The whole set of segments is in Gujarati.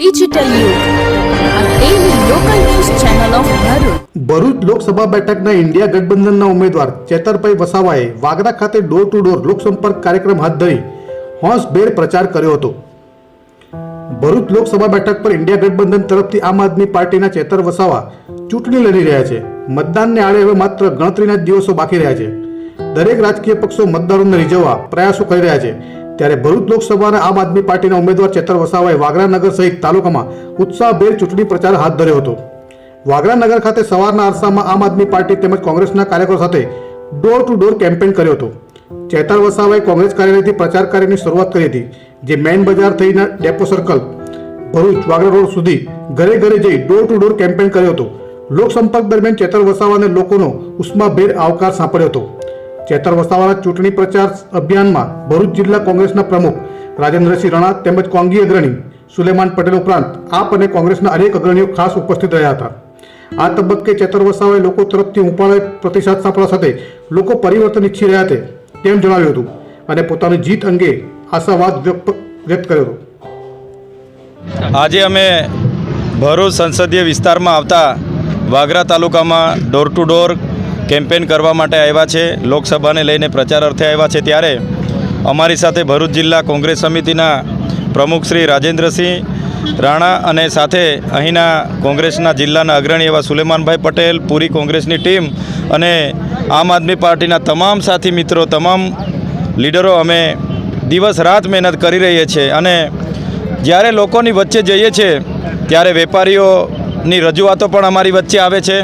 ડિજિટલ. ભરૂચ લોકસભા બેઠકના ઇન્ડિયા ગઠબંધનના ઉમેદવાર ચેતરભાઈ વસાવાએ વાગરા ખાતે ડોર ટુ ડોર લોકસંપર્ક કાર્યક્રમ હાથ ધરી હોંશભેર પ્રચાર કર્યો હતો. ભરૂચ લોકસભા બેઠક પર ઇન્ડિયા ગઠબંધન તરફથી આમ આદમી પાર્ટીના ચેતર વસાવા ચૂંટણી લડી રહ્યા છે. મતદાનને આડે હવે માત્ર ગણતરીના દિવસો બાકી રહ્યા છે. દરેક રાજકીય પક્ષો મતદારોને રીઝવવા પ્રયાસો કરી રહ્યા છે. ત્યારે ભરૂચ લોકસભાના આમ આદમી પાર્ટીના ઉમેદવાર ચેતર વસાવાએ વાગરા નગર સહિત તાલુકામાં ઉત્સાહભેર ચૂંટણી પ્રચાર હાથ ધર્યો હતો. વાગરા નગર ખાતે સવારના અરસામાં આમ આદમી પાર્ટી તેમજ કોંગ્રેસના કાર્યકરો સાથે ડોર ટુ ડોર કેમ્પેન કર્યો હતો. ચેતર વસાવાએ કોંગ્રેસ કાર્યાલયથી પ્રચાર કાર્યની શરૂઆત કરી હતી, જે મેઇન બજાર થઈને depot circle, Bharuch Vagra road સુધી ઘરે ઘરે જઈ ડોર ટુ ડોર કેમ્પેન કર્યો હતો. લોકસંપર્ક દરમિયાન ચેતર વસાવાને લોકોનો ઉષ્માભેર આવકાર સાંપડ્યો હતો. ચેતર વસાવાના ચૂંટણી પ્રચાર અભિયાનમાં ભરૂચ જિલ્લા કોંગ્રેસના પ્રમુખ રાજેન્દ્રસિંહ રણા તેમજ કોંગી અગ્રણી સુલેમાન પટેલ ઉપરાંત આપ અને કોંગ્રેસના અનેક અગ્રણીઓ ખાસ ઉપસ્થિત રહ્યા હતા. આ તબક્કે ચેતર વસાવાએ લોકો તરફથી ઉપાડે પ્રતિસાદ સાંપડવા સાથે લોકો પરિવર્તન ઈચ્છી રહ્યા છે તેમ જણાવ્યું હતું અને પોતાની જીત અંગે આશાવાદ વ્યક્ત કર્યો હતો. આજે અમે ભરૂચ સંસદીય વિસ્તારમાં આવતા વાગરા તાલુકામાં ડોર ટુ ડોર કેમ્પેન કરવા માટે આવ્યા છે. લોકસભાને લઈને પ્રચાર અર્થે આવ્યા છે ત્યારે અમારી સાથે ભરૂચ જિલ્લા કોંગ્રેસ સમિતિના પ્રમુખ શ્રી રાજેન્દ્રસિંહ રાણા અને સાથે અહીંના કોંગ્રેસના જિલ્લાના અગ્રણી એવા સુલેમાનભાઈ પટેલ, પૂરી કોંગ્રેસની ટીમ અને આમ આદમી પાર્ટીના તમામ સાથી મિત્રો, તમામ લીડરો અમે દિવસ રાત મહેનત કરી રહીએ છીએ અને જ્યારે લોકોની વચ્ચે જઈએ છીએ, ત્યારે વેપારીઓની રજૂઆતો પણ અમારી વચ્ચે આવે છે.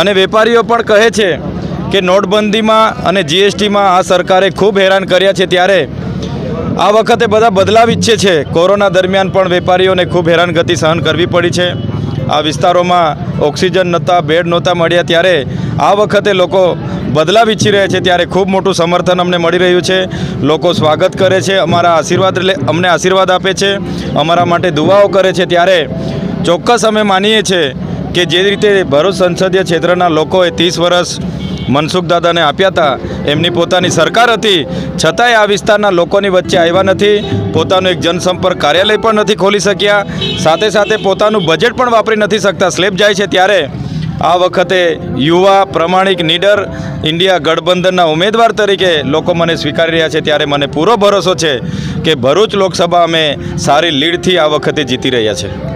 અને વેપારીઓ પણ કહે છે કે નોટબંધીમાં અને જીએસટીમાં આ સરકારે ખૂબ હેરાન કર્યા છે ત્યારે આ વખતે બધા બદલાવ ઈચ્છે છે. કોરોના દરમિયાન પણ વેપારીઓને ખૂબ હેરાનગતિ સહન કરવી પડી છે. આ વિસ્તારોમાં ઓક્સિજન નહોતા, બેડ નહોતા મળ્યા ત્યારે આ વખતે લોકો બદલાવ ઈચ્છી રહ્યા છે ત્યારે ખૂબ મોટું સમર્થન અમને મળી રહ્યું છે. લોકો સ્વાગત કરે છે, અમારા આશીર્વાદ અમને આશીર્વાદ આપે છે, અમારા માટે દુવાઓ કરે છે ત્યારે ચોક્કસ અમે માનીએ છીએ કે જે રીતે ભરૂચ સંસદીય ક્ષેત્રના લોકોએ ત્રીસ વર્ષ મનસુખ દાદાને આપ્યા હતા, એમની પોતાની સરકાર હતી. છતાંય આ વિસ્તારના લોકોની વચ્ચે આવ્યા નથી. પોતાનું એક જનસંપર્ક કાર્યાલય પણ નથી ખોલી શક્યા. સાથે સાથે પોતાનું બજેટ પણ વાપરી નથી શકતા. સ્લેબ જાય છે ત્યારે આ વખતે યુવા પ્રમાણિક નીડર ઇન્ડિયા ગઠબંધનના ઉમેદવાર તરીકે લોકો મને સ્વીકારી રહ્યા છે. ત્યારે મને પૂરો ભરોસો છે કે ભરૂચ લોકસભા અમે સારી લીડથી આ વખતે જીતી રહ્યા છે.